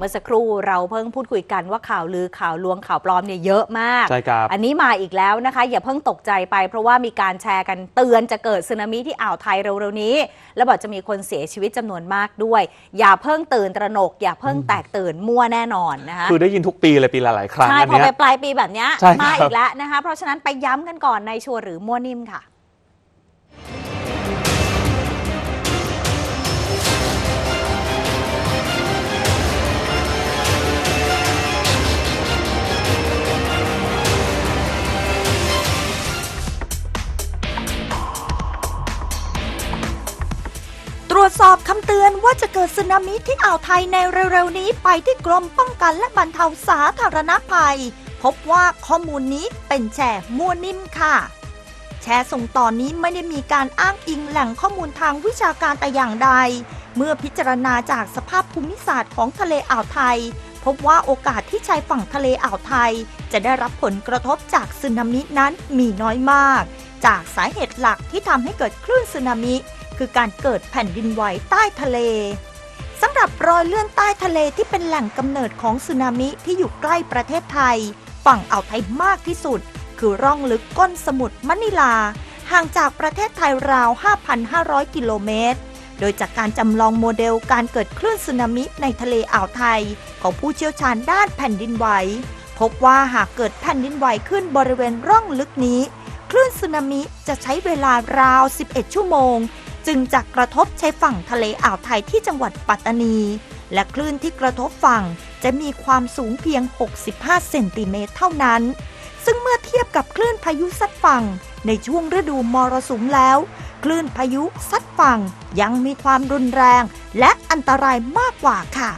เมื่อสักครู่เราเพิ่งพูดคุยกันว่าข่าวลือข่าวลวงข่าวปลอมเนี่ยเยอะมาก ใช่ครับ อันนี้มาอีกแล้วนะคะ อย่าเพิ่งตกใจไป เพราะว่ามีการแชร์กันเตือนจะเกิดสึนามิที่อ่าวไทยเร็วๆนี้ แล้วบอกจะมีคนเสียชีวิตจำนวนมากด้วย อย่าเพิ่งตื่นตระหนก อย่าเพิ่งแตกตื่นมั่วแน่นอนนะคะคือได้ยินทุกปีเลยปีละหลายครั้งใช่อันพอเนี้ไปยปลายปีแบบเนี้ยใช่ครับมาอีกแล้วนะคะเพราะฉะนั้นไปย้ำกันก่อนในชัวร์หรือมั่วนิ่มค่ะ รวจสอบคำเตือนว่าจะเกิดสึนามิที่อ่าวไทยในเร็วๆนี้ไปที่กรมป้องกันและบรรเทาสาธารณภัย พบว่าข้อมูลนี้เป็นแชร์มั่วนิ่มค่ะ แชร์ส่งต่อนนี้ไม่ได้มีการอ้างอิงแหล่งข้อมูลทางวิชาการแต่อย่างใด เมื่อพิจารณาจากสภาพภูมิศาสตร์ของทะเลอ่าวไทย พบว่าโอกาสที่ชายฝั่งทะเลอ่าวไทย จะได้รับผลกระทบจากสึนามินั้นมีน้อยมาก จากสาเหตุหลักที่ทำให้เกิดคลื่นสึนามิ คือการเกิดแผ่นดินไหวใต้ทะเลสำหรับรอยเลื่อนใต้ทะเลที่เป็นแหล่งกำเนิดของสึนามิที่อยู่ใกล้ประเทศไทย ฝั่งอ่าวไทยมากที่สุด คือร่องลึกก้นสมุทรมะนิลา ห่างจากประเทศไทยราว 5,500 กิโลเมตร โดยจากการจำลองโมเดลการเกิดคลื่นสึนามิในทะเลอ่าวไทย ของผู้เชี่ยวชาญด้านแผ่นดินไหว พบว่าหากเกิดแผ่นดินไหวขึ้นบริเวณร่องลึกนี้ คลื่นสึนามิจะใช้เวลาราว 11 ชั่วโมง จึงจะกระทบชายฝั่งทะเลอ่าวไทยที่จังหวัดปัตตานี และคลื่นที่กระทบฝั่งจะมีความสูงเพียง 65 เซนติเมตรเท่านั้น ซึ่งเมื่อเทียบกับคลื่นพายุซัดฝั่ง ในช่วงฤดูมรสุมแล้ว คลื่นพายุซัดฝั่งยังมีความรุนแรงและอันตรายมากกว่าค่ะ